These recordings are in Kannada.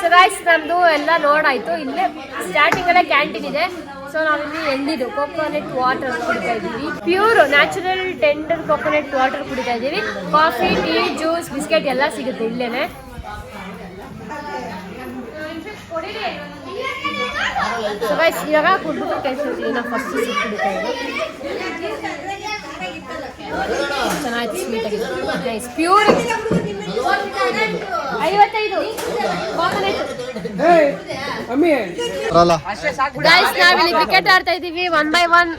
ಸೊ ಗಾಯ್ಸ್ ನಮ್ದು ಎಲ್ಲ ಆಯ್ತು. ಇಲ್ಲೇ ಅಲ್ಲೇ ಕ್ಯಾಂಟೀನ್ ಇದೆ. ಸೊ ನಾವಿಲ್ಲಿ ಎಂದಿದ್ದು ಕೋಕೋನಟ್ ವಾಟರ್ ಕುಡಿತಾ ಇದೀವಿ pure natural tender coconut water ಕುಡಿತಾ ಇದ್ದೀವಿ. ಕಾಫಿ ಟೀ ಜ್ಯೂಸ್ ಬಿಸ್ಕೆಟ್ ಎಲ್ಲ ಸಿಗುತ್ತೆ ಇಲ್ಲೇನೆ. ಸೊ ಇವಾಗ ಕುಡ್ಬಿಟ್ಟು ಕೆಲಸ ಫಸ್ಟ್ ಕುಡಿತಾ ಇದ್ದೀವಿ ಚೆನ್ನಾಗಿ ಸ್ವೀಟ್ ಆಗಿದೆ. ನೈಸ್ ಪ್ಯೂರ್ ಐವತ್ತೈದು. ಕೋಕೋನಟ್ ಗೈಸ್ ನಾವಿಲ್ಲಿ ಕ್ರಿಕೆಟ್ ಆಡ್ತಾ ಇದೀವಿ ಒನ್ ಬೈ ಒನ್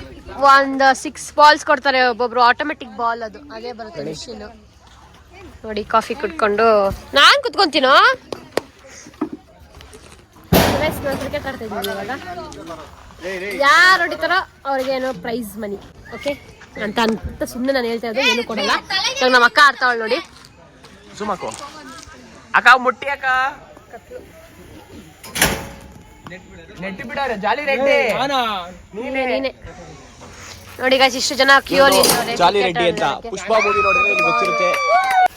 ಒಂದ್ ಸಿಕ್ಸ್ ಬಾಲ್ಸ್ ಕೊಡ್ತಾರೆ ಒಬ್ಬೊಬ್ರು. ಆಟೋಮೆಟಿಕ್ ಬಾಲ್ ಅದು. ಅದೇ ಬರುತ್ತೆ ಮಿಷಿನ್ ನೋಡಿ ಕಾಫಿ ಕುಡ್ಕೊಂಡು. ನಾನ್ ಕುತ್ಕೊಂತೀನೋ? ಕ್ರಿಕೆಟ್ ಆಡ್ತಾ ಇದ್ದೀನಿ ಇವಾಗ. ಯಾರು ಹೊಡಿತಾರೋ ಅವ್ರಿಗೇನೋ ಪ್ರೈಸ್ ಮನಿ ಓಕೆ ಅಂತ ಅಂತ ಸುಮ್ಮನೆ ನಾನು ಹೇಳ್ತಾ ಇದ್ದೆ ಏನು ಕೊಡಲ್ಲ. ಇವಾಗ ನಮ್ಮ ಅಕ್ಕ ಆಡ್ತಾವಳು ನೋಡಿ. ಸುಮಕು ಅಕ್ಕ ಮುಟ್ಟಿ ಅಕ್ಕ. ನೆಟ್ಟಿ ಬಿಡಾರೆ ಜಾಲಿ ರೆಡ್ಡಿ. ನೀನೆ? ನೀನೆ. ನೋಡಿ ಗೈಸ್ ಇಷ್ಟು ಜನ ಕ್ಯೂ ಅಲ್ಲಿ ಜಾಲಿ ರೆಡ್ಡಿ ಅಂತ ಪುಷ್ಪ ಮೂವಿ ನೋಡಿದ್ರೆ ನಿಮಗೆ ಗೊತ್ತಿರುತ್ತೆ.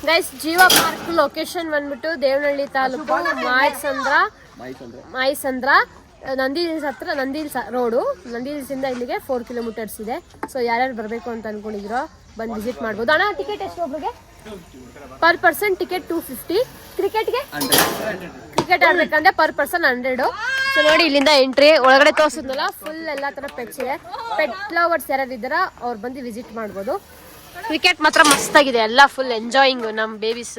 ಗೈಸ್ ಜೀವ ಪಾರ್ಕ್ ಲೊಕೇಶನ್ ಬಂದ್ಬಿಟ್ಟು ದೇವನಹಳ್ಳಿ ತಾಲೂಕು ಮಾಯಸಂದ್ರ ಮಾಯಸಂದ್ರ ನಂದಿ ಹಿಲ್ಸ್ ಹತ್ರ Nandi hills road. Nandi hills ಇಂದ ಇಲ್ಲಿಗೆ ಫೋರ್ ಕಿಲೋಮೀಟರ್ಸ್ ಇದೆ. ಸೊ ಯಾರ್ಯಾರು ಬರಬೇಕು ಅಂತ ಅನ್ಕೊಂಡಿದ್ರೋ ಬಂದು ವಿಸಿಟ್ ಮಾಡ್ಬೋದು. ಅಣ್ಣ ಟಿಕೆಟ್ ಎಷ್ಟು ಒಬ್ರಿಗೆ? Per person ticket two fifty ಕ್ರಿಕೆಟ್ಗೆ ಕ್ರಿಕೆಟ್ ಆಡ್ಬೇಕಂದ್ರೆ ಪರ್ ಪರ್ಸನ್ ಹಂಡ್ರೆಡು ಸೊ ನೋಡಿ, ಇಲ್ಲಿಂದ ಎಂಟ್ರಿ ಒಳಗಡೆ ತೋರಿಸಿದ್ನಲ್ಲ ಫುಲ್ ಎಲ್ಲ ಥರ ಪೆಟ್ಸ್ ಇದೆ. ಪೆಟ್ ಲವರ್ಸ್ ಯಾರ್ಯಾರು ಇದ್ದಾರ ಅವ್ರು ಬಂದು ವಿಸಿಟ್ ಮಾಡ್ಬೋದು. ಕ್ರಿಕೆಟ್ ಮಾತ್ರ ಮಸ್ತಾಗಿದೆ, ಎಲ್ಲ ಫುಲ್ ಎಂಜಾಯಿಂಗ್ ನಮ್ಮ ಬೇಬೀಸ್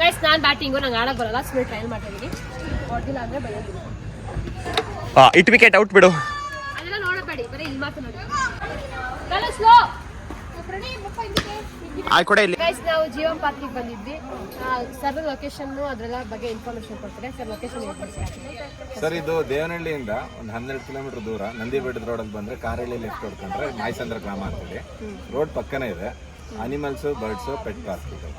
ಗೈಸ್ ನಾನು ಬ್ಯಾಟಿಂಗು ನಂಗೆ ಆಡಕ್ಕೆ ಬರಲ್ಲ ಸುಮ್ಮನೆ ಟ್ರೈಲ್ ಮಾಡ್ತಾ ಬರೋದಿಲ್ಲ ಇಟ್ ವಿಕೆಟ್ ಔಟ್ ಬಿಡು. ಅದೆಲ್ಲ ನೋಡಬೇಡಿ ಬರೀ ಇಲ್ಲಿ ಮಾತ್ರ ನೋಡಿ. ಕಲ ಸ್ಲೋ ಆಯ್ ಕೊಡೆ ಇಲ್ಲಿ. ಗೈಸ್ ನಾವು ಜೀವನ್ ಪಾರ್ಕಿಗೆ ಬಂದಿದ್ವಿ. ಸರ್ ಲೊಕೇಶನ್ ಅದರೆಲ್ಲ ಬಗ್ಗೆ ಇನ್ಫಾರ್ಮೇಶನ್ ಕೊಡ್ತಾರೆ. ಸರ್ ಲೊಕೇಶನ್ ಸರ್ ಇದು ದೇವನಹಳ್ಳಿಯಿಂದ ಒಂದು ಹನ್ನೆರಡು ಕಿಲೋಮೀಟರ್ ದೂರ ನಂದಿ ಬೆಟ್ಟದ ರೋಡಲ್ಲಿ ಬಂದ್ರೆ ಕಾರಳ್ಳಿ ಲೆಫ್ಟ್ ಹೊಡ್ಕೊಂಡ್ರೆ ಮಾಯಸಂದ್ರ ಗ್ರಾಮ ಅಂತೇಳಿ ರೋಡ್ ಪಕ್ಕನೇ ಇದೆ. ಅನಿಮಲ್ಸ್ ಬರ್ಡ್ಸ್ ಪೆಟ್ ಪಾರ್ಕ್ ಇದೆ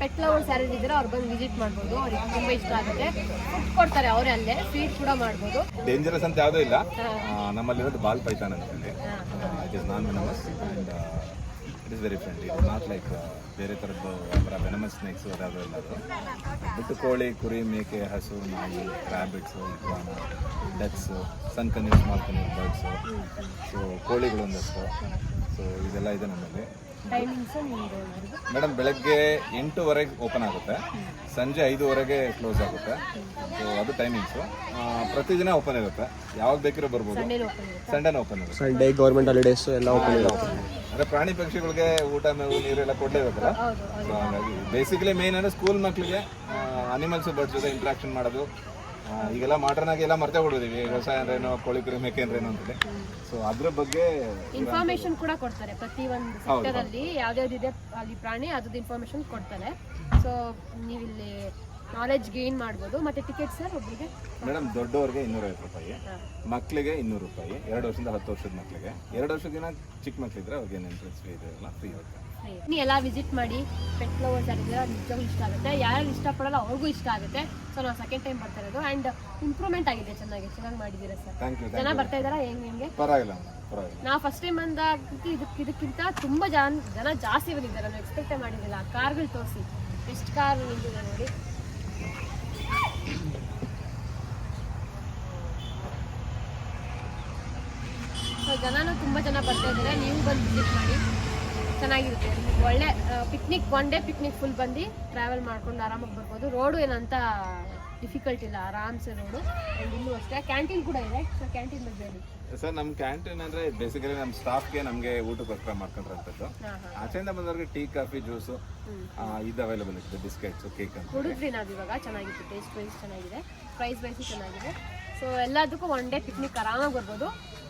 ಪೆಟ್ ಲವರ್ ಯಾರು ಇದ್ರೆ ಅವ್ರು ಬಂದು ವಿಸಿಟ್ ಮಾಡ್ಬೋದು. ಅವ್ರಿಗೆ ತುಂಬಾ ಇಷ್ಟ ಆಗುತ್ತೆ. ಫುಡ್ ಕೊಡ್ತಾರೆ ಅವರೇ ಅಲ್ಲೇ. ಸ್ವೀಟ್ ಕೂಡ ಮಾಡ್ಬೋದು. ಡೇಂಜರಸ್ ಅಂತ ಯಾವುದೂ ಇಲ್ಲ. ನಮ್ಮಲ್ಲಿ ನಮ್ಮಲ್ಲಿರೋದು ಬಾಲ್ ಪೈಥಾನ್ ಅಂತೇಳಿ it is non venomous and it is very friendly it not like ಬೇರೆ ಥರದ್ದು ಥರ ವೆನಮಸ್ ಸ್ನೇಕ್ಸ್ ಅದಾವುದು ಇಲ್ಲ ಬಿಟ್ಟು ಕೋಳಿ ಕುರಿ ಮೇಕೆ ಹಸು ನಾಯಿ ರ್ಯಾಬಿಟ್ಸು ಇಕ್ವಾನ ಡಕ್ಸು ಸನ್ ಕನ್ಯೂಸ್ ಮಾಡ್ಕೊಂಡು ಬರ್ಡ್ಸು ಸೊ ಕೋಳಿಗಳೊಂದಷ್ಟು. ಸೊ ಇದೆಲ್ಲ ಇದೆ ನಮ್ಮಲ್ಲಿ. ಮೇಡಮ್ ಬೆಳಗ್ಗೆ ಎಂಟುವರೆಗೆ ಓಪನ್ ಆಗುತ್ತೆ. ಸಂಜೆ ಐದುವರೆಗೆ ಕ್ಲೋಸ್ ಆಗುತ್ತೆ. ಸೊ ಅದು ಟೈಮಿಂಗ್ಸು ಪ್ರತಿದಿನ ಓಪನ್ ಇರುತ್ತೆ. ಯಾವಾಗ ಬೇಕಿರೋ ಬರ್ಬೋದು. ಸಂಡೇನ ಓಪನ್ ಇರುತ್ತೆ. ಸಂಡೇನ ಓಪನ್ ಇರುತ್ತೆ. ಸಂಡೇ ಗೌರ್ಮೆಂಟ್ ಹಾಲಿಡೇಸ್ ಎಲ್ಲ ಓಪನ್ ಇರುತ್ತೆ. ಅಂದರೆ ಪ್ರಾಣಿ ಪಕ್ಷಿಗಳಿಗೆ ಊಟ ಮೇವು ನೀರೆಲ್ಲ ಕೊಡಲೇಬೇಕಲ್ಲ? ಹೌದು ಸೊ ಹಾಗಾಗಿ ಬೇಸಿಕಲಿ ಮೇನ್ ಅಂದರೆ ಸ್ಕೂಲ್ ಮಕ್ಕಳಿಗೆ ಅನಿಮಲ್ಸ್ ಬರ್ಡ್ಸ್ ಜೊತೆ ಇಂಟ್ರಾಕ್ಷನ್ ಮಾಡೋದು ಈಗೆಲ್ಲ ಮಾಡ್ರನ್ ಆಗಿ ಎಲ್ಲ ಮರ್ತೆ ಬಿಡೋದಿವಿ ವ್ಯವಸಾಯ ಅಂದ್ರೇನು ಕೋಳಿ ಕುರಿ ಮೇಕೆ ಅಂದ್ರೇನು ಅಂತೇಳಿ. ಸೊ ಅದ್ರ ಬಗ್ಗೆ ಇನ್ಫಾರ್ಮೇಶನ್ ಕೂಡ ಕೊಡ್ತಾರೆ ಪ್ರತಿ ಒಂದು ಸೆಕ್ಟರ್ ಯಾವ್ದು ಇದೆ ಅಲ್ಲಿ ಪ್ರಾಣಿ ಅದ್ರದ್ದು ಇನ್ಫಾರ್ಮೇಶನ್ ಕೊಡ್ತಾರೆ. ಸೊ ನೀವು ಇಲ್ಲಿ ನಾಲೆಜ್ ಗೇನ್ ಮಾಡ್ಬೋದು. ಮತ್ತೆ ಟಿಕೆಟ್ ಸರ್ ಒಬ್ಬರಿಗೆ ಮೇಡಮ್ ದೊಡ್ಡವರಿಗೆ ಇನ್ನೂರೈವತ್ತು ರೂಪಾಯಿ ಮಕ್ಕಳಿಗೆ ಇನ್ನೂರು ರೂಪಾಯಿ ಎರಡು ವರ್ಷದಿಂದ ಹತ್ತು ವರ್ಷದ ಮಕ್ಕಳಿಗೆ ಎರಡು ವರ್ಷದಿನ ಚಿಕ್ಕ ಮಕ್ಕಳಿದ್ರೆ ಅವ್ರಿಗೆ ಏನು ಎಂಟ್ರೆನ್ಸ್ ಫೀ ಇದೆಲ್ಲ ಫ್ರೀ ಇರುತ್ತೆ ನೀವು ಎಲ್ಲ ವಿಸಿಟ್ ಮಾಡಿ ಪೆಟ್ ಫ್ಲವರ್ಸ್ ಯಾರಿದ್ರೆ ನಿಜವಾಗ್ಲೂ ಇಷ್ಟ ಆಗುತ್ತೆ. ಯಾರು ಇಷ್ಟಪಡಲ್ಲ ಅವ್ರಿಗೂ ಇಷ್ಟ ಆಗುತ್ತೆ. ಸೊ ನಾವು ಸೆಕೆಂಡ್ ಟೈಮ್ ಬರ್ತಾ ಇರೋದು. ಆ್ಯಂಡ್ ಇಂಪ್ರೂವ್ಮೆಂಟ್ ಆಗಿದೆ ಚೆನ್ನಾಗಿ. ಚೆನ್ನಾಗಿ ಮಾಡಿದೀರ ಸರ್? ಜನ ಬರ್ತಾ ಇದ್ದಾರಾ? ಹೆಂಗ್ ಹೆಂಗೆ? ಪರವಾಗಿಲ್ಲ ಪರವಾಗಿಲ್ಲ. ನಾವು ಫಸ್ಟ್ ಟೈಮ್ ಬಂದಾಗ ಇದಕ್ಕೆ ಇದಕ್ಕಿಂತ ತುಂಬಾ ಜನ ಜನ ಜಾಸ್ತಿ ಬಂದಿದ್ದಾರೆ. ನಾವು ಎಕ್ಸ್ಪೆಕ್ಟೇ ಮಾಡಿದ್ದಿಲ್ಲ. ಕಾರ್ಗಳು ತೋರಿಸಿ. ಎಷ್ಟು ಕಾರ್ ನಿಂತಿದೆ ನೋಡಿ. ಸೊ ತುಂಬ ಜನ ಬರ್ತಾ ಇದ್ದಾರೆ. ನೀವು ಬಂದು ವಿಸಿಟ್ ಮಾಡಿ. ಚೆನ್ನಾಗಿರುತ್ತೆ. ಒಳ್ಳೆ picnic one day picnic full ಬಂದು ಟ್ರಾವೆಲ್ ಮಾಡ್ಕೊಂಡು ಆರಾಮಾಗಿ ಬರ್ಬೋದು. ರೋಡು ಏನಂತ ಡಿಫಿಕಲ್ಟ್ ಇಲ್ಲ ಆರಾಮ್ಸೆ ರೋಡು ಆ್ಯಂಡ್ ಇಲ್ಲೂ ಅಷ್ಟೇ. ಕ್ಯಾಂಟೀನ್ ಕೂಡ ಇದೆ. ಸೊ ಕ್ಯಾಂಟೀನ್ ಬಗ್ಗೆ ಹೇಳಿ. ಸರ್ ನಮ್ಮ ಕ್ಯಾಂಟೀನ್ ಅಂದ್ರೆ ಬೇಸಿಕಲಿ ನಮ್ಮ ಸ್ಟಾಫ್ಗೆ ನಮಗೆ ಊಟಕ್ಕೋಸ್ಕರ ಮಾಡ್ಕೊಂಡ್ರಂಥದ್ದು ಆಚೆಯಿಂದ ಬಂದವ್ರಿಗೆ ಟೀ ಕಾಫಿ ಜ್ಯೂಸು ಇದು ಅವೈಲೇಬಲ್ ಇರುತ್ತೆ ಬಿಸ್ಕೆಟ್ಸು ಕೇಕ್ ಅಂತ ಹುಡುಗ್ರಿ ನಾವು ಇವಾಗ ಚೆನ್ನಾಗಿತ್ತು. ಟೇಸ್ಟ್ ವೈಸ್ ಚೆನ್ನಾಗಿದೆ. ಪ್ರೈಸ್ ವೈಸು ಚೆನ್ನಾಗಿದೆ. ಸೊ ಎಲ್ಲದಕ್ಕೂ ಒನ್ ಡೇ ಪಿಕ್ನಿಕ್ ಆರಾಮಾಗಿ ಬರ್ಬೋದು.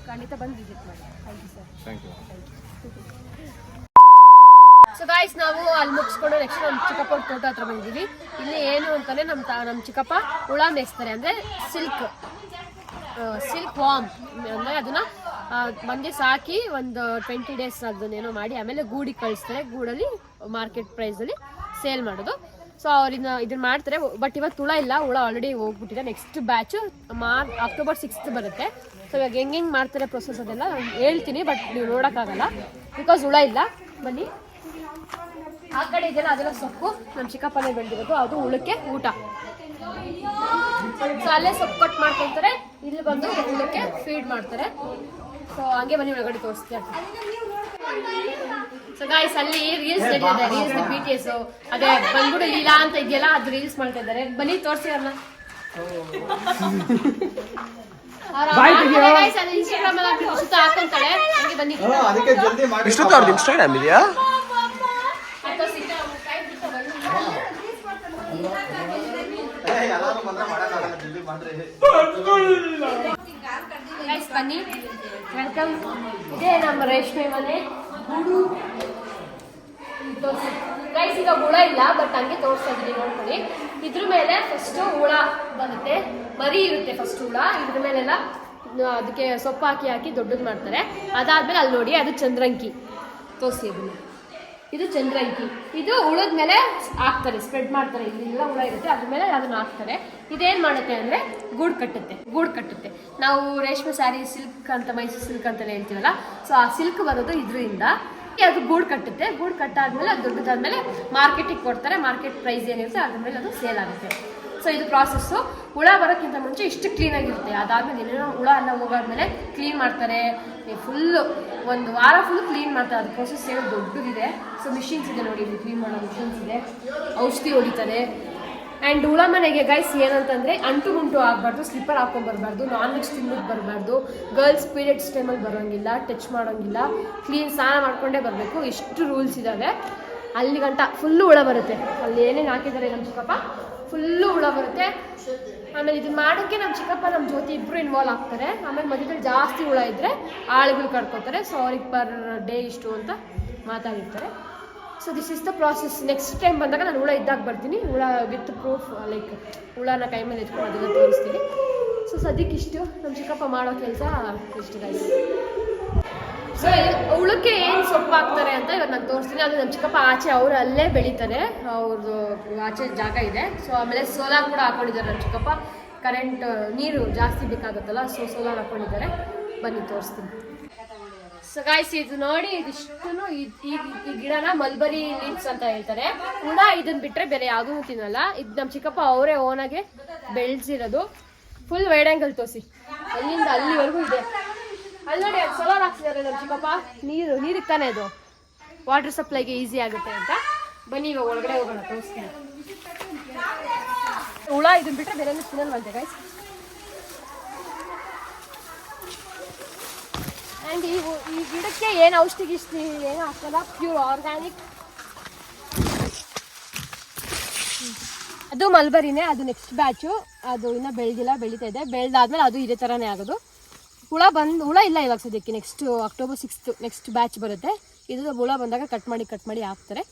ಖಂಡಿತ ಬಂದು ವಿಸಿಟ್ ಮಾಡಿ. Thank you sir thank you thank you so guys ನಾವು ಅಲ್ಲಿ ಮುಗಿಸ್ಕೊಂಡು ನೆಕ್ಸ್ಟ್ ನಮ್ಮ ಚಿಕ್ಕಪ್ಪ ತೋಟ ಹತ್ರ ಬಂದಿದ್ದೀವಿ ಇಲ್ಲಿ ಏನು ಅಂತಾನೆ ನಮ್ಮ ತಾ ನಮ್ಮ ಚಿಕ್ಕಪ್ಪ ಹುಳ ಮೇಯಿಸ್ತಾರೆ. ಅಂದರೆ ಸಿಲ್ಕ್ ಸಿಲ್ಕ್ ವಾಮ್ ಅಂದರೆ ಅದನ್ನು ಮಂದಿ ಸಾಕಿ ಒಂದು ಟ್ವೆಂಟಿ ಡೇಸ್ ಅದನ್ನೇನೋ ಮಾಡಿ, ಆಮೇಲೆ ಗೂಡಿಗೆ ಕಳಿಸ್ತಾರೆ. ಗೂಡಲ್ಲಿ ಮಾರ್ಕೆಟ್ ಪ್ರೈಸಲ್ಲಿ ಸೇಲ್ ಮಾಡೋದು. ಸೊ ಅವ್ರನ್ನ ಇದನ್ನ ಮಾಡ್ತಾರೆ. ಬಟ್ ಇವತ್ತು ಹುಳ ಇಲ್ಲ, ಹುಳ ಆಲ್ರೆಡಿ ಹೋಗ್ಬಿಟ್ಟಿದೆ. ನೆಕ್ಸ್ಟ್ ಬ್ಯಾಚು ಮಾರ್ ಅಕ್ಟೋಬರ್ ಸಿಕ್ಸ್ತ್ ಬರುತ್ತೆ. ಸೊ ಇವಾಗ ಹೆಂಗೆ ಹೆಂಗೆ ಮಾಡ್ತಾರೆ ಪ್ರೊಸೆಸ್ ಅದೆಲ್ಲ ಹೇಳ್ತೀನಿ ಬಟ್ ನೀವು ನೋಡೋಕ್ಕಾಗಲ್ಲ. ಬಿಕಾಸ್ ಹುಳ ಇಲ್ಲ, ಬನ್ನಿ. ಆ ಕಡೆ ಇದೆಲ್ಲ ಅದೆಲ್ಲ ಸೊಪ್ಪು. ನಮ್ಮ ಚಿಕ್ಕಪ್ಪನೇ ಬೆಳೆದಿರೋದು ಅದು ಉಳಕ್ಕೆ ಊಟ. ಸೊ ಅಲ್ಲೇ ಸೊಪ್ಪು ಕಟ್ ಮಾಡ್ಕೊತಾರೆ ಇಲ್ಲಿ ಬಂದು ಉಳಕ್ಕೆ ಫೀಡ್ ಮಾಡ್ತಾರೆ. ಸೊ ಹಂಗೆ ಬನ್ನಿ ಒಳಗಡೆ ತೋರಿಸ್ತೀವಿ ಸೊ ಗಾಯ್ಸ್ ಅಲ್ಲಿ ರೀಲ್ಸ್ ನಡೀತಿದೆ ರೀಲ್ಸ್ ಬಿ ಟಿ ಎಸ್ ಅದೇ ಬಂದ್ಬಿಡು ಇಲ್ಲ ಅಂತ ಇದೆಯಲ್ಲ ಅದು ರೀಲ್ಸ್ ಮಾಡ್ತಾ ಇದ್ದಾರೆ ಬನ್ನಿ ತೋರಿಸಿ ಅವ್ರನ್ನ. ಇನ್ಸ್ಟಾಗ್ರಾಮ್ ಅಲ್ಲಿ ಸುತ್ತ ಹಾಕೊಂತಾಳೆ ಹಂಗೆ ಬನ್ನಿ. ಇಷ್ಟೊತ್ತು ಅವ್ರದ್ದು ಇನ್ಸ್ಟಾಗ್ರಾಮ್ ಇದೆಯಾ? ಬನ್ನಿ. ವೆಲ್ಕಮ್ ಇದೇ ನಮ್ಮ ರೇಷ್ಮೆ ಮನೆ. ಗೂಡು ಗೈಸ್ ಈಗ ಹುಳ ಇಲ್ಲ ಬಟ್ ಹಂಗೆ ತೋರಿಸ್ತಾ ಇದ್ದೀನಿ ನೋಡ್ಕೊಳ್ಳಿ. ಇದ್ರ ಮೇಲೆ ಫಸ್ಟು ಹುಳ ಬರುತ್ತೆ. ಮರಿ ಇರುತ್ತೆ ಫಸ್ಟ್ ಹುಳ. ಇದ್ರ ಮೇಲೆಲ್ಲ ಅದಕ್ಕೆ ಸೊಪ್ಪು ಹಾಕಿ ಹಾಕಿ ದೊಡ್ಡದು ಮಾಡ್ತಾರೆ. ಅದಾದ್ಮೇಲೆ ಅಲ್ಲಿ ನೋಡಿ, ಅದು ಚಂದ್ರಂಕಿ. ತೋರಿಸಿ ಇದು ಚಂದ್ರಂಕಿ ಇದು ಉಳದ ಮೇಲೆ ಹಾಕ್ತಾರೆ ಸ್ಪ್ರೆಡ್ ಮಾಡ್ತಾರೆ, ಇಲ್ಲೆಲ್ಲ ಹುಳ ಇರುತ್ತೆ, ಅದ್ರ ಮೇಲೆ ಅದನ್ನ ಹಾಕ್ತಾರೆ. ಇದೇನು ಮಾಡುತ್ತೆ ಅಂದ್ರೆ ಗೂಡು ಕಟ್ಟುತ್ತೆ ಗೂಡು ಕಟ್ಟುತ್ತೆ. ನಾವು ರೇಷ್ಮೆ ಸ್ಯಾರಿ ಸಿಲ್ಕ್ ಅಂತ, ಮೈಸೂರು ಸಿಲ್ಕ್ ಅಂತಲೇ ಹೇಳ್ತೀವಲ್ಲ ಸೊ ಆ ಸಿಲ್ಕ್ ಬರೋದು ಇದರಿಂದ ಅದು ಗೂಡು ಕಟ್ಟುತ್ತೆ. ಗೂಡು ಕಟ್ಟಾದ್ಮೇಲೆ ಅದು ದೊಡ್ಡದಾದ್ಮೇಲೆ ಮಾರ್ಕೆಟಿಗೆ ಕೊಡ್ತಾರೆ ಮಾರ್ಕೆಟ್ ಪ್ರೈಸ್ ಏನಿರುತ್ತೆ, ಅದ್ರ ಮೇಲೆ ಅದು ಸೇಲ್ ಆಗುತ್ತೆ. ಸೊ ಇದು ಪ್ರಾಸೆಸ್ಸು ಹುಳ ಬರೋಕ್ಕಿಂತ ಮುಂಚೆ ಇಷ್ಟು ಕ್ಲೀನಾಗಿರುತ್ತೆ ಅದಾದಮೇಲೆ ಏನೇನೋ ಹುಳ ಎಲ್ಲ ಹೋಗಾದ್ಮೇಲೆ ಕ್ಲೀನ್ ಮಾಡ್ತಾರೆ. ಫುಲ್ಲು ಒಂದು ವಾರ ಫುಲ್ ಕ್ಲೀನ್ ಮಾಡ್ತಾರೆ. ಅದು ಪ್ರೊಸೆಸ್ ಏನೋ ದೊಡ್ಡದಿದೆ. ಸೊ ಮಿಷಿನ್ಸ್ ಇದೆ ನೋಡಿ, ಇಲ್ಲಿ ಕ್ಲೀನ್ ಮಾಡೋ ಮಿಷಿನ್ಸ್ ಇದೆ. ಔಷಧಿ ಹೊಡಿತಾರೆ. ಆ್ಯಂಡ್ ಹುಳ ಮನೆಗೆ ಗೈಸ್ ಏನಂತಂದರೆ ಅಂಟು ಗುಂಟು ಆಗಬಾರ್ದು ಸ್ಲಿಪ್ಪರ್ ಹಾಕೊಂಡ್ಬರ್ಬಾರ್ದು ನಾನ್ ವೆಜ್ ತಿನ್ನೋದು ಬರಬಾರ್ದು. ಗರ್ಲ್ಸ್ ಪೀರಿಯಡ್ಸ್ ಟೈಮಲ್ಲಿ ಬರೋಂಗಿಲ್ಲ ಟಚ್ ಮಾಡೋಂಗಿಲ್ಲ. ಕ್ಲೀನ್ ಸ್ನಾನ ಮಾಡಿಕೊಂಡೇ ಬರಬೇಕು. ಇಷ್ಟು ರೂಲ್ಸ್ ಇದ್ದಾವೆ ಅಲ್ಲಿಗಂಟ ಫುಲ್ಲು ಹುಳ ಬರುತ್ತೆ. ಅಲ್ಲಿ ಏನೇನು ಹಾಕಿದ್ದಾರೆ ನಮ್ಮ ಚಿಕ್ಕಪ್ಪ? ಫುಲ್ಲು ಹುಳ ಬರುತ್ತೆ. ಆಮೇಲೆ ಇದನ್ನ ಮಾಡೋಕ್ಕೆ ನಮ್ಮ ಚಿಕ್ಕಪ್ಪ, ನಮ್ಮ ಜ್ಯೋತಿ ಇಬ್ಬರು ಇನ್ವಾಲ್ವ್ ಆಗ್ತಾರೆ. ಆಮೇಲೆ ಮಧ್ಯದಲ್ಲಿ ಜಾಸ್ತಿ ಹುಳ ಇದ್ದರೆ ಆಳುಗಳು ಕಡ್ಕೋತಾರೆ ಸೊ ಅವ್ರಿಗೆ ಪರ್ ಡೇ ಇಷ್ಟು ಅಂತ ಮಾತಾಡಿರ್ತಾರೆ. So this is the process next time ಬಂದಾಗ ನಾನು ಹುಳ ಇದ್ದಾಗ ಬರ್ತೀನಿ. ಹುಳ ವಿತ್ ಪ್ರೂಫ್ ಲೈಕ್ ಹುಳನ ಕೈ ಮೇಲೆ ಎತ್ಕೊಂಡು ಅದೆಲ್ಲ ತೋರಿಸ್ತೀನಿ. ಸೊ ಸದ್ಯಕ್ಕೆ ಇಷ್ಟು. ನಮ್ಮ ಚಿಕ್ಕಪ್ಪ ಮಾಡೋ ಕೆಲಸ ಇಷ್ಟು ಗೈಸ್ ಸೊ ಉಳಕ್ಕೆ ಏನು ಸೊಪ್ಪು ಹಾಕ್ತಾರೆ ಅಂತ ಇವಾಗ ನಾನು ತೋರಿಸ್ತೀನಿ. ಅದು ನಮ್ಮ ಚಿಕ್ಕಪ್ಪ ಆಚೆ ಅವರು ಅಲ್ಲೇ ಬೆಳೀತಾರೆ ಅವ್ರದ್ದು ಆಚೆ ಜಾಗ ಇದೆ. ಸೊ ಆಮೇಲೆ ಸೋಲಾರ್ ಕೂಡ ಹಾಕೊಂಡಿದ್ದಾರೆ ನಮ್ಮ ಚಿಕ್ಕಪ್ಪ. ಕರೆಂಟ್ ನೀರು ಜಾಸ್ತಿ ಬೇಕಾಗುತ್ತಲ್ಲ ಸೊ ಸೋಲಾರ್ ಹಾಕೊಂಡಿದ್ದಾರೆ. ಬನ್ನಿ, ತೋರಿಸ್ತೀನಿ. ಸೊ ಗಾಯ್ಸ್ ಇದು ನೋಡಿ ಇದಿಷ್ಟು ಈ ಗಿಡನ ಮಲ್ಬರಿ ಲೀವ್ಸ್ ಅಂತ ಹೇಳ್ತಾರೆ. ಹುಳ ಇದನ್ನ ಬಿಟ್ಟರೆ ಬೇರೆ ಯಾವುದೂ ತಿನ್ನಲ್ಲ. ಇದು ನಮ್ಮ ಚಿಕ್ಕಪ್ಪ ಅವರೇ ಓನಾಗೆ ಬೆಳೆಸಿರೋದು. ಫುಲ್ ವೈಡ್ ಆ್ಯಂಗಲ್ ತೋರಿಸಿ. ಅಲ್ಲಿಂದ ಅಲ್ಲಿವರೆಗೂ ಇದೆ. ಅಲ್ಲಿ ಸೋಲಾರ್ ನೀರು, ನೀರಿಗೆ ತಾನೇ ಅದು. ವಾಟರ್ ಸಪ್ಲೈಗೆ ಈಸಿ ಆಗುತ್ತೆ ಅಂತ. ಬನ್ನಿ, ಇವಾಗ ಒಳಗಡೆ ಹೋಗೋಣ, ತೋರಿಸ್ತೀನಿ. ಹುಳ ಇದನ್ನ ಬಿಟ್ಟರೆ ಬೇರೆ ತಿನ್ನಲ್ವಂತೆ ಗೈಸ್ ಆ್ಯಂಡ್ ಈ ಈ ಗಿಡಕ್ಕೆ ಏನು ಔಷಧಿ ಗಿಷ್ಟಿ ಏನು ಹಾಕಲ್ಲ ಪ್ಯೂರ್ ಆರ್ಗ್ಯಾನಿಕ್ ಅದು ಮಲ್ಬರಿನೇ, ಅದು ನೆಕ್ಸ್ಟ್ ಬ್ಯಾಚು ಅದು ಇನ್ನೂ ಬೆಳೆದಿಲ್ಲ, ಬೆಳೀತಾ ಇದೆ. ಬೆಳೆದಾದ್ಮೇಲೆ ಅದು ಇದೇ ಥರನೇ ಆಗೋದು. ಹುಳ ಬಂದು, ಹುಳ ಇಲ್ಲ ಇವಾಗ ಸದ್ಯಕ್ಕೆ. Next October sixth next batch ಬರುತ್ತೆ. ಇದು ಹುಳ ಬಂದಾಗ ಕಟ್ ಮಾಡಿ ಕಟ್ ಮಾಡಿ ಹಾಕ್ತಾರೆ.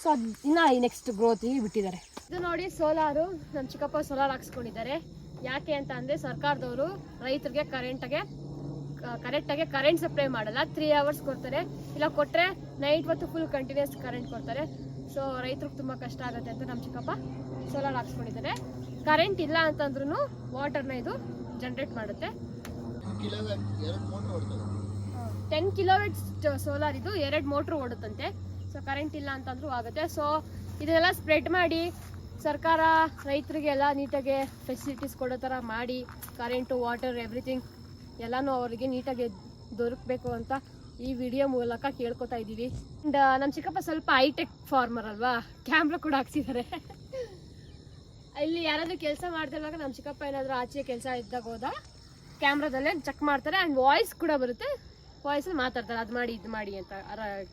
ಸೊ ಅದು ಇನ್ನು ಈ ನೆಕ್ಸ್ಟ್ ಗ್ರೋತಿಗೆ ಬಿಟ್ಟಿದ್ದಾರೆ. ಇದು ನೋಡಿ ಸೋಲಾರು. ನಮ್ಮ ಚಿಕ್ಕಪ್ಪ ಸೋಲಾರ್ ಹಾಕ್ಸ್ಕೊಂಡಿದ್ದಾರೆ. ಯಾಕೆ ಅಂತ ಅಂದರೆ ಸರ್ಕಾರದವರು ರೈತರಿಗೆ ಕರೆಂಟಾಗೆ ಕರೆಕ್ಟಾಗಿ ಕರೆಂಟ್ ಸಪ್ಲೈ ಮಾಡಲ್ಲ. ತ್ರೀ ಅವರ್ಸ್ ಕೊಡ್ತಾರೆ. ಇಲ್ಲ ಕೊಟ್ಟರೆ ನೈಟ್ ಮತ್ತು ಫುಲ್ ಕಂಟಿನ್ಯೂಸ್ ಕರೆಂಟ್ ಕೊಡ್ತಾರೆ. ಸೊ ರೈತರಿಗೆ ತುಂಬ ಕಷ್ಟ ಆಗುತ್ತೆ ಅಂತ ನಮ್ಮ ಚಿಕ್ಕಪ್ಪ ಸೋಲಾರ್ ಹಾಕ್ಸ್ಕೊಂಡಿದ್ದಾರೆ. ಕರೆಂಟ್ ಇಲ್ಲ ಅಂತಂದ್ರೂ ವಾಟರ್ನ ಇದು ಜನ್ರೇಟ್ ಮಾಡುತ್ತೆ. ಟೆನ್ ಕಿಲೋಮೀಟ್ಸ್ ಸೋಲಾರ್ ಇದು, ಎರಡು ಮೋಟ್ರ್ ಓಡುತ್ತಂತೆ. ಸೊ ಕರೆಂಟ್ ಇಲ್ಲ ಅಂತಂದ್ರೂ ಆಗುತ್ತೆ. ಸೊ ಇದನ್ನೆಲ್ಲ ಸ್ಪ್ರೆಡ್ ಮಾಡಿ ಸರ್ಕಾರ ರೈತರಿಗೆಲ್ಲ ನೀಟಾಗಿ ಫೆಸಿಲಿಟೀಸ್ ಕೊಡೋ ಥರ ಮಾಡಿ ಕರೆಂಟು ವಾಟರ್ ಎವ್ರಿಥಿಂಗ್ ಎಲ್ಲನೂ ಅವರಿಗೆ ನೀಟಾಗಿ ದೊರಕಬೇಕು ಅಂತ ಈ ವಿಡಿಯೋ ಮೂಲಕ ಕೇಳ್ಕೊತಾ ಇದ್ದೀವಿ. ಆ್ಯಂಡ್ ನಮ್ಮ ಚಿಕ್ಕಪ್ಪ ಸ್ವಲ್ಪ ಹೈಟೆಕ್ ಫಾರ್ಮರ್ ಅಲ್ವಾ? ಕ್ಯಾಮ್ರಾ ಕೂಡ ಹಾಕ್ಸಿದ್ದಾರೆ. ಇಲ್ಲಿ ಯಾರಾದರೂ ಕೆಲಸ ಮಾಡ್ತಿರುವಾಗ ನಮ್ಮ ಚಿಕ್ಕಪ್ಪ ಏನಾದರೂ ಆಚೆ ಕೆಲಸ ಇದ್ದಾಗ ಹೋದ? ಕ್ಯಾಮ್ರಾದಲ್ಲೇ ಚೆಕ್ ಮಾಡ್ತಾರೆ ಆ್ಯಂಡ್ ವಾಯ್ಸ್ ಕೂಡ ಬರುತ್ತೆ. ವಾಯ್ಸಲ್ಲಿ ಮಾತಾಡ್ತಾರೆ, ಅದು ಮಾಡಿ, ಇದು ಮಾಡಿ ಅಂತ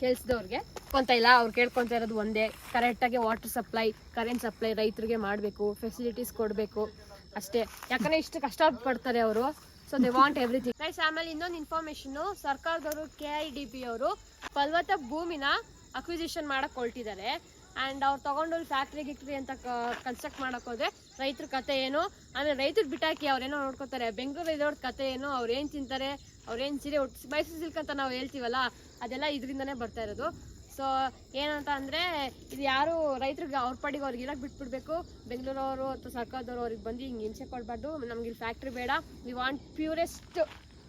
ಕೆಲ್ಸದವ್ರಿಗೆ ಅಂತ ಇಲ್ಲ, ಅವ್ರು ಕೇಳ್ಕೊಂತ ಇರೋದು ಒಂದೇ. ಕರೆಕ್ಟಾಗಿ ವಾಟರ್ ಸಪ್ಲೈ ಕರೆಂಟ್ ಸಪ್ಲೈ ರೈತರಿಗೆ ಮಾಡಬೇಕು ಫೆಸಿಲಿಟೀಸ್ ಕೊಡಬೇಕು ಅಷ್ಟೇ. ಯಾಕಂದರೆ ಇಷ್ಟು ಕಷ್ಟ ಪಡ್ತಾರೆ ಅವರು. So they want everything guys ಆಮೇಲೆ ಇನ್ನೊಂದು ಇನ್ಫಾರ್ಮೇಷನ್ನು ಸರ್ಕಾರದವರು ಕೆ ಐ ಡಿ ಪಿ ಅವರು ಫಲವತ್ತ ಭೂಮಿನ ಅಕ್ವಿಸಿಷನ್ ಮಾಡಕ್ಕೆ ಹೊರಟಿದ್ದಾರೆ. ಆ್ಯಂಡ್ ಅವ್ರು ತೊಗೊಂಡು ಫ್ಯಾಕ್ಟ್ರಿ ಗಿಕ್ಟ್ರಿ ಅಂತ ಕನ್ಸ್ಟ್ರಕ್ಟ್ ಮಾಡೋಕೆ ಹೋದ್ರೆ ರೈತರ ಕತೆ ಏನು? ಆಮೇಲೆ ರೈತರು ಬಿಟ್ಟಾಕಿ ಅವ್ರೇನೋ ನೋಡ್ಕೋತಾರೆ. ಬೆಂಗಳೂರು ಇರೋರ್ ಕತೆ ಏನು? ಅವ್ರು ಏನು ತಿಂತಾರೆ? ಅವ್ರೇನು ಸೀರೆ ಉಟ್ಸ್, ಮೈಸೂರು ಸಿಲ್ಕ್ ಅಂತ ನಾವು ಹೇಳ್ತೀವಲ್ಲ, ಅದೆಲ್ಲ ಇದರಿಂದನೇ ಬರ್ತಾ ಇರೋದು. ಸೊ ಏನಂತ ಅಂದರೆ, ಇದು ಯಾರು ರೈತರಿಗೆ, ಅವ್ರ ಪಾಡಿಗೆ ಅವ್ರಿಗೆ ಇರೋಕ್ಕೆ ಬಿಟ್ಬಿಡ್ಬೇಕು. ಬೆಂಗಳೂರವರು ಅಥವಾ ಸರ್ಕಾರದವರು ಅವ್ರಿಗೆ ಬಂದು ಹಿಂಗೆ ಹಿಂಸೆ ಕೊಡಬಾರ್ದು. ನಮ್ಗೆ ಇಲ್ಲಿ ಫ್ಯಾಕ್ಟ್ರಿ ಬೇಡ. ವಿ ವಾಂಟ್ ಪ್ಯೂರೆಸ್ಟ್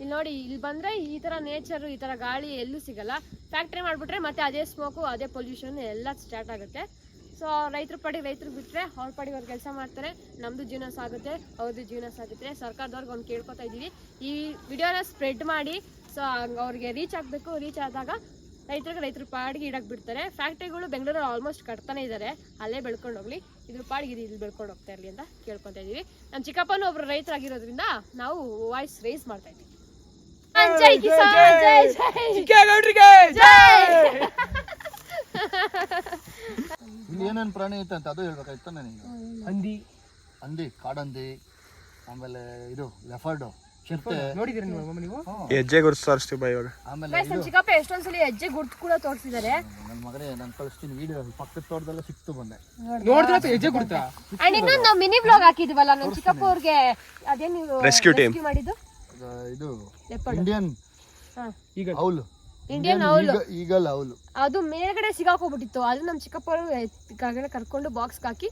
ಇಲ್ಲಿ ನೋಡಿ, ಇಲ್ಲಿ ಬಂದರೆ ಈ ಥರ ನೇಚರು ಈ ಥರ ಗಾಳಿ ಎಲ್ಲೂ ಸಿಗಲ್ಲ. ಫ್ಯಾಕ್ಟ್ರಿ ಮಾಡಿಬಿಟ್ರೆ ಮತ್ತೆ ಅದೇ ಸ್ಮೋಕು ಅದೇ ಪೊಲ್ಯೂಷನ್ ಎಲ್ಲ ಸ್ಟಾರ್ಟ್ ಆಗುತ್ತೆ. ಸೊ ರೈತರ ಪಾಡಿಗೆ ರೈತರು ಬಿಟ್ಟರೆ ಅವ್ರ ಪಾಡಿಗೆ ಅವ್ರು ಕೆಲಸ ಮಾಡ್ತಾರೆ. ನಮ್ಮದು ಜೀವನ ಸಾಗುತ್ತೆ ಅವ್ರದ್ದು ಜೀವನ ಸಾಗುತ್ತೆ ಸರ್ಕಾರದವ್ರಿಗೆ ಒಂದು ಕೇಳ್ಕೊತಾ ಇದ್ದೀವಿ. ಈ ವಿಡಿಯೋನ ಸ್ಪ್ರೆಡ್ ಮಾಡಿ ಸೊ ಅವ್ರಿಗೆ ರೀಚ್ ಆಗಬೇಕು ರೀಚ್ ಆದಾಗ ರೈತರಿಗೆ ರೈತರ ಪಾಡಿಗೆ ಇಡಕ್ಕೆ ಬಿಡ್ತಾರೆ. ಫ್ಯಾಕ್ಟ್ರಿಗಳು ಬೆಂಗಳೂರಲ್ಲಿ ಆಲ್ಮೋಸ್ಟ್ ಕಟ್ತಾನೆ ಇದ್ದಾರೆ ಅಲ್ಲೇ ಬೆಳ್ಕೊಂಡು ಹೋಗ್ಲಿ. ಇದ್ರ ಪಾಡಿಗೆ ಇದು ಇಲ್ಲಿ ಬೆಳ್ಕೊಂಡು ಹೋಗ್ತಾ ಇರಲಿ ಅಂತ ಕೇಳ್ಕೊತಾ ಇದ್ದೀವಿ. ನಮ್ಮ ಚಿಕ್ಕಪ್ಪನೂ ಒಬ್ಬರು ರೈತರಾಗಿರೋದ್ರಿಂದ ನಾವು ವಾಯ್ಸ್ ರೇಸ್ ಮಾಡ್ತಾ ಜೈ ಕಿಸಾನ್ ಜೈ ಜೈ ಜೈ. ಇಲ್ಲಿ ಏನೇನು ಪ್ರಾಣಿ ಐತೆ ಅಂತ ಅದು ಹೇಳ್ಬೇಕಾಯ್ತು ನನಗೆ ಹಂದಿ. ಹಂದಿ ಕಾಡಂದಿ ಆಮೇಲೆ ಇದು ಲೆಫರ್ಡು ಚಿರತೆ. ನೋಡಿದಿರಿ ನೀವು ಹೆಜ್ಜೆ ಗುರುತು ತೋರಿಸ್ತೀವಿ ಬಾ ಇವಾಗ. ಆಮೇಲೆ ಚಿಕ್ಕಪ್ಪ ಎಷ್ಟೊಂದ್ ಚಿಕ್ಕಪ್ಪ ಎಷ್ಟೊಂದ್ಸಲಿ ಹೆಜ್ಜೆ ಗುರ್ತು ಕೂಡ ತೋರಿಸಿದ್ದಾರೆ. ನನ್ನ ಮಗನೇ ನಾನು ಕಳಿಸ್ತೀನಿ ವಿಡಿಯೋ ಪಕ್ಕದ ತೋಟದಲ್ಲ ಸಿಕ್ತು ಬಂದೆ ನೋಡಿದ್ರೆ ಹೆಜ್ಜೆ ಗುರುತಾ? ಅಂಡ್ ಇನ್ನೊಂದು ನಾವು ಮಿನಿ ಬ್ಲಾಗ್ ಹಾಕಿದ್ವಲ್ಲ ನಮ್ ಚಿಕ್ಕಪ್ಪ ಅವ್ರಿಗೆ ಅದೇ ನೀವು ರೆಸ್ಕ್ಯೂ ಟೀಮ್ ಮಾಡಿದ್ದು? ಅದು ಇದು. ಇಂಡಿಯನ್. ಈಗ ಹೌಲು. ಇಂಡಿಯನ್ ಹೌಲು. ಈಗಲ್ ಹೌಲು. ಅದು ಮೇಲ್ಗಡೆ ಸಿಗಾಕೋಗ್ಬಿಟ್ಟಿತ್ತು ಅದು ನಮ್ಮ ಚಿಕ್ಕಪ್ಪ ಕೆಳಗಡೆ ಕರ್ಕೊಂಡು ಬಾಕ್ಸ್ ಹಾಕಿ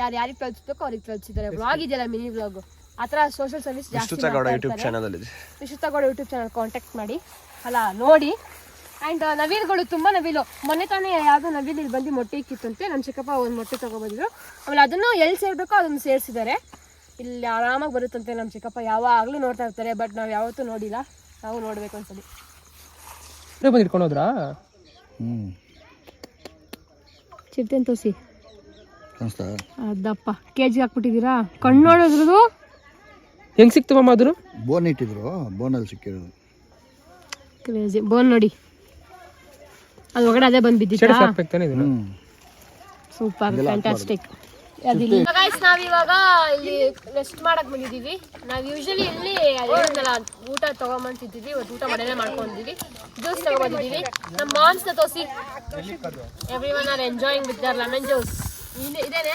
ಯಾರು ಯಾರಿಗೆ ಕಳಿಸ್ಬೇಕು ಅವ್ರಿಗೆ ಕಳ್ಸಿದ್ದಾರೆ ಬ್ಲಾಗ್ ಇದೆಯಲ್ಲ ಮಿನಿ ಬ್ಲಾಗ್ ಆ ಥರ ಸೋಷಿಯಲ್ ಸರ್ವಿಸ್ ಜಾಸ್ತಿ ಯೂಟ್ಯೂಬ್ ಚಾನಲ್ ಅಲ್ಲಿ ವಿಶುತ್ತಗೌಡ ಯೂಟ್ಯೂಬ್ ಚಾನಲ್ ಕಾಂಟ್ಯಾಕ್ಟ್ ಮಾಡಿ. ಅಲ್ಲ ನೋಡಿ. ಆ್ಯಂಡ್ ನವಿಲ್ಗಳು ತುಂಬ ನವಿಲು. ಮೊನ್ನೆ ತಾನೇ ಯಾವುದೋ ನವಿಲು ಇಲ್ಲಿ ಬಂದು ಮೊಟ್ಟೆ ಇಕ್ಕಿತ್ತಂತೆ ನಮ್ಮ ಚಿಕ್ಕಪ್ಪ ಒಂದು ಮೊಟ್ಟೆ ತೊಗೊಬಂದಿದ್ರು ಆಮೇಲೆ ಅದನ್ನು ಎಲ್ಲಿ ಸೇರಬೇಕೋ ಅದನ್ನು ಸೇರಿಸಿದ್ದಾರೆ. ಇಲ್ಲಿ ಆರಾಮಾಗಿ ಬರುತ್ತಂತೆ ನಮ್ಮ ಚಿಕ್ಕಪ್ಪ. ಯಾವಾಗಲೂ ನೋಡ್ತಾ ಇರ್ತಾರೆ ಬಟ್ ನಾವು ಯಾವತ್ತೂ ನೋಡಿಲ್ಲ. ನಾವು ನೋಡಬೇಕು ಅನ್ಸಲಿ ಬಂದು ಇಟ್ಕೊಂಡು ಹೋದ್ರಾ? ಹ್ಞೂ ತೋಸಿ ಅದಪ್ಪ. ಕೆ ಜಿ ಹಾಕ್ಬಿಟ್ಟಿದ್ದೀರಾ? ಕಣ್ಣು ನೋಡಿದ್ರದು? ಹೆಂಗ್ ಸಿಕ್ತು ಮಮ್ಮ ಅದ್ರು ಬೋನ್ ಇಟ್ಟಿದ್ರು. ಬೋನಲ್ಲಿ ಸಿಕ್ಕಿರೋದು. ಕ್ರೇಜಿ ಬೋನ್ ನೋಡಿ. ಅದು ಒಳಗಡೆ ಅದೇ ಬಂದು ಬಿದ್ದಿತ್ತು ಸೂಪರ್ ಫ್ಯಾಂಟಾಸ್ಟಿಕ್ ಗೈಸ್ ನಾವಿವಾಗ ಇಲ್ಲಿ ರೆಸ್ಟ್ ಮಾಡಕ್ ಬಂದಿದೀವಿ ನಾವ್ ಯೂಶಲಿ ಇಲ್ಲಿ ಅದೇನಲ್ಲ ಊಟ ತಗೊಂಬಂತಿದ್ದೀವಿ. ಇವತ್ತು ಊಟ ಮನೇಲೆ ಮಾಡ್ಕೊಂಡಿದೀವಿ ಜ್ಯೂಸ್ ತಗೊಂಡಿದೀವಿ ನಮ್ಮ ಮಾಮ್ಸ್ನ ತೋಸಿ every one are enjoying with their lemon juice ಇದೇನೆ?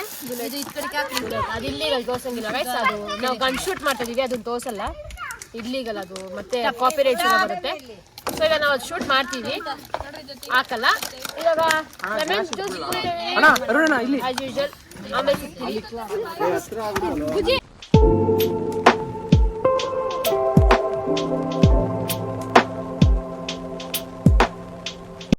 ಇದು. ಅದು ಇಲ್ಲಿಗಲ್ ತೋರ್ಸಂಗಿಲ್ಲ ಗೈಸ್ ಅದು ನಾವು ಗನ್ ಶೂಟ್ ಮಾಡ್ತಾ ಇದೀವಿ ಅದನ್ನ ತೋರ್ಸಲ್ಲ. ಇಲ್ಲಿಗಲ್ ಅದು. ಮತ್ತೆ ಕಾಪಿ ರೈಟ್ಸ್ ಬರುತ್ತೆ. ಸೊ ಈಗ ನಾವು ಅದು ಶೂಟ್ ಮಾಡ್ತೀವಿ. ಹಾಕಲ್ಲ. ಇವಾಗ ಲೆಮನ್ ಜ್ಯೂಸ್ ಅಣ್ಣ ಅರುಣ ಇಲ್ಲಿ. As usual Ahmet.